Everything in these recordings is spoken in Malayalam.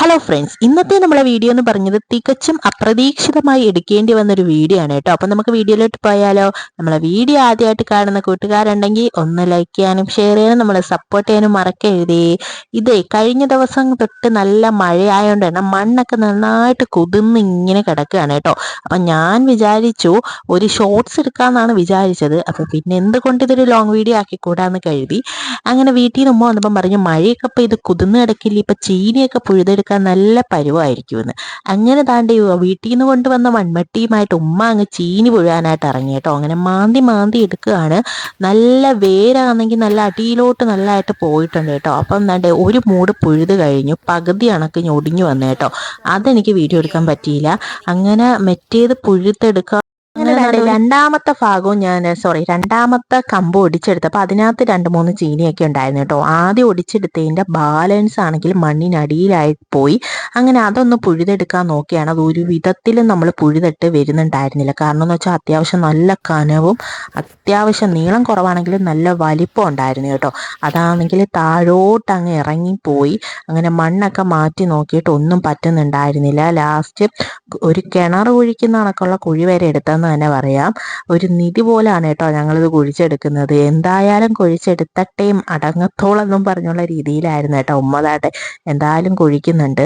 ഹലോ ഫ്രണ്ട്സ് ഇന്നത്തെ നമ്മളെ വീഡിയോ എന്ന് പറഞ്ഞത് തികച്ചും അപ്രതീക്ഷിതമായി എടുക്കേണ്ടി വന്ന ഒരു വീഡിയോ ആണ് കേട്ടോ. അപ്പൊ നമുക്ക് വീഡിയോയിലോട്ട് പോയാലോ? നമ്മളെ വീഡിയോ ആദ്യമായിട്ട് കാണുന്ന കൂട്ടുകാരുണ്ടെങ്കിൽ ഒന്ന് ലൈക്ക് ചെയ്യാനും ഷെയർ ചെയ്യാനും നമ്മളെ സപ്പോർട്ട് ചെയ്യാനും മറക്കരുതേ. ഇതേ കഴിഞ്ഞ ദിവസം തൊട്ട് നല്ല മഴയായതുകൊണ്ട് തന്നെ മണ്ണൊക്കെ നന്നായിട്ട് കുതിർന്ന് ഇങ്ങനെ കിടക്കുകയാണ് കേട്ടോ. അപ്പൊ ഞാൻ വിചാരിച്ചു ഒരു ഷോർട്സ് എടുക്കാന്നാണ് വിചാരിച്ചത്. അപ്പൊ പിന്നെ എന്തുകൊണ്ട് ഇതൊരു ലോങ് വീഡിയോ ആക്കി കൂടാന്ന് കരുതി. അങ്ങനെ വീട്ടിൽ നിന്ന് ഉമ്മ വന്നപ്പം പറഞ്ഞു മഴയൊക്കെ ഇപ്പൊ ഇത് കുതിർന്ന് കിടക്കില്ല? ഇപ്പൊ ചീനിയൊക്കെ പുഴുതെടുക്കാൻ നല്ല പരുവായിരിക്കുമെന്ന്. അങ്ങനെ താണ്ടി വീട്ടിൽ നിന്ന് കൊണ്ടുവന്ന മൺമട്ടിയുമായിട്ട് ഉമ്മ അങ്ങ് ചീനി പുഴുവാനായിട്ട് ഇറങ്ങി കേട്ടോ. അങ്ങനെ മാന്തി മാന്തി എടുക്കുകയാണ്. നല്ല വേരാണെങ്കിൽ നല്ല അടിയിലോട്ട് നല്ലതായിട്ട് പോയിട്ടുണ്ട് കേട്ടോ. അപ്പം എന്താണ്ട് ഒരു മൂട് പുഴുത് കഴിഞ്ഞു. പകുതി അണക്ക് ഞൊടിഞ്ഞു വന്നു കേട്ടോ. അതെനിക്ക് വീഡിയോ എടുക്കാൻ പറ്റിയില്ല. അങ്ങനെ മറ്റേത് പുഴുത്തെടുക്കുക അങ്ങനെ രണ്ടാമത്തെ ഭാഗവും ഞാൻ സോറി രണ്ടാമത്തെ കമ്പ് ഒടിച്ചെടുത്തപ്പോൾ അതിനകത്ത് രണ്ട് മൂന്ന് ചീനിയൊക്കെ ഉണ്ടായിരുന്നു കേട്ടോ. ആദ്യം ഒടിച്ചെടുത്തതിന്റെ ബാലൻസ് ആണെങ്കിൽ മണ്ണിനടിയിലായി പോയി. അങ്ങനെ അതൊന്ന് പുഴുതെടുക്കാൻ നോക്കിയാണ്. അത് ഒരു വിധത്തിലും നമ്മൾ പുഴുതെട്ട് വരുന്നുണ്ടായിരുന്നില്ല. കാരണം എന്ന് വെച്ചാൽ അത്യാവശ്യം നല്ല കനവും അത്യാവശ്യം നീളം കുറവാണെങ്കിലും നല്ല വലിപ്പം ഉണ്ടായിരുന്നു കേട്ടോ. അതാണെങ്കിൽ താഴോട്ട് അങ്ങ് ഇറങ്ങിപ്പോയി. അങ്ങനെ മണ്ണൊക്കെ മാറ്റി നോക്കിയിട്ട് ഒന്നും പറ്റുന്നുണ്ടായിരുന്നില്ല. ലാസ്റ്റ് ഒരു കിണർ കുഴിക്കുന്ന കണക്കുള്ള കുഴി വരെ എടുത്തെന്ന് തന്നെ പറയാം. ഒരു നിധി പോലാണ് കേട്ടോ ഞങ്ങളിത് കുഴിച്ചെടുക്കുന്നത്. എന്തായാലും കുഴിച്ചെടുത്തട്ടേയും അടങ്ങത്തോളെന്നും പറഞ്ഞുള്ള രീതിയിലായിരുന്നു കേട്ടോ ഉമ്മതാട്ടെ എന്തായാലും കുഴിക്കുന്നുണ്ട്.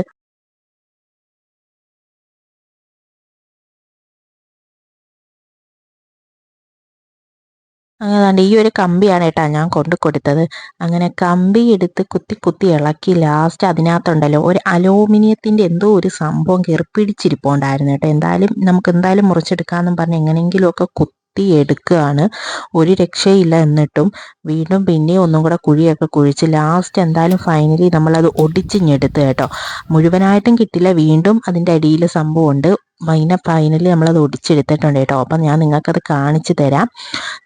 അങ്ങനെ ഈ ഒരു കമ്പിയാണ് കേട്ടോ ഞാൻ കൊണ്ടു കൊടുത്തത്. അങ്ങനെ കമ്പി എടുത്ത് കുത്തി കുത്തി ഇളക്കി ലാസ്റ്റ് അതിനകത്തുണ്ടല്ലോ ഒരു അലൂമിനിയത്തിന്റെ എന്തോ ഒരു സംഭവം കയറി പിടിച്ചിരിപ്പുണ്ടായിരുന്നു കേട്ടോ. എന്തായാലും നമുക്ക് എന്തായാലും മുറിച്ചെടുക്കാമെന്നും പറഞ്ഞ് എങ്ങനെയെങ്കിലുമൊക്കെ കുത്തി എടുക്കുകയാണ്. ഒരു രക്ഷയില്ല എന്നിട്ടും. വീണ്ടും പിന്നെയും ഒന്നും കൂടെ കുഴിയൊക്കെ കുഴിച്ച് ലാസ്റ്റ് എന്തായാലും ഫൈനലി നമ്മളത് ഒടിച്ചിഞ്ഞെടുത്ത് കേട്ടോ. മുഴുവനായിട്ടും കിട്ടില്ല. വീണ്ടും അതിന്റെ അടിയിൽ സംഭവമുണ്ട്. അതിനെ ഫൈനലി നമ്മളത് ഒടിച്ചെടുത്തിട്ടുണ്ട് കേട്ടോ. അപ്പം ഞാൻ നിങ്ങൾക്കത് കാണിച്ചു തരാം.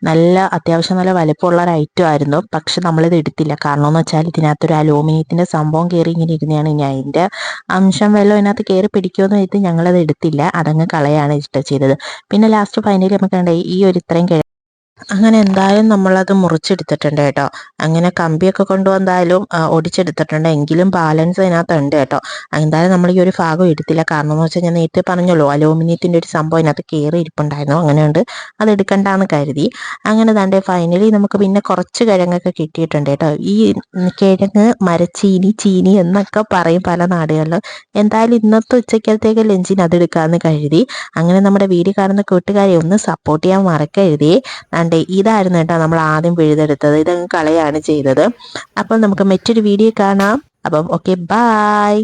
നല്ല അത്യാവശ്യം നല്ല വലിപ്പമുള്ള ഒരു ഐറ്റം ആയിരുന്നു. പക്ഷെ നമ്മളിത് എടുത്തില്ല. കാരണം എന്ന് വെച്ചാൽ ഇതിനകത്തൊരു അലൂമിനിയത്തിന്റെ സംഭവം കയറി ഇങ്ങനെ ഇരുന്നതാണ്. ഇനി അതിന്റെ അംശം വെള്ളം ഇതിനകത്ത് കയറി പിടിക്കുമെന്ന് വെച്ചിട്ട് ഞങ്ങളത് എടുത്തില്ല. അതങ്ങ് കളയാണ് ഇഷ്ടം ചെയ്തത്. പിന്നെ ലാസ്റ്റ് ഫൈനലി നമുക്ക് ഈ ഒരു ഇത്രയും അങ്ങനെ എന്തായാലും നമ്മളത് മുറിച്ചെടുത്തിട്ടുണ്ട് കേട്ടോ. അങ്ങനെ കമ്പിയൊക്കെ കൊണ്ടുവന്നാലും ഒടിച്ചെടുത്തിട്ടുണ്ട്. എങ്കിലും ബാലൻസ് അതിനകത്തുണ്ട് കേട്ടോ. എന്തായാലും നമ്മൾ ഈ ഒരു ഭാഗം എടുത്തില്ല. കാരണം എന്ന് വെച്ചാൽ ഞാൻ നേരത്തെ പറഞ്ഞല്ലോ അലൂമിനിയത്തിന്റെ ഒരു സംഭവം അതിനകത്ത് കയറി ഇരിപ്പുണ്ടായിരുന്നു. അങ്ങനെയുണ്ട് അത് എടുക്കണ്ടെന്ന് കരുതി. അങ്ങനെ തന്നെ ഫൈനലി നമുക്ക് പിന്നെ കുറച്ച് കിഴങ്ങൊക്കെ കിട്ടിയിട്ടുണ്ട് കേട്ടോ. ഈ കിഴങ്ങ് മരച്ചീനി ചീനി എന്നൊക്കെ പറയും പല നാടുകളിലും. എന്തായാലും ഇന്നത്തെ ഉച്ചക്കലത്തേക്ക് ലഞ്ചിന് അത് എടുക്കാമെന്ന് കരുതി. അങ്ങനെ നമ്മുടെ വീഡിയോ കാണുന്ന കൂട്ടുകാരെ ഒന്ന് സപ്പോർട്ട് ചെയ്യാൻ മറക്കരുതേ. അണ്ടേ ഇതായിരുന്നു കേട്ടോ നമ്മൾ ആദ്യം പിഴുതെടുത്തത്. ഇതങ്ങ് കളയാണ് ചെയ്തത്. അപ്പം നമുക്ക് മറ്റൊരു വീഡിയോ കാണാം. അപ്പം ഓക്കെ ബായ്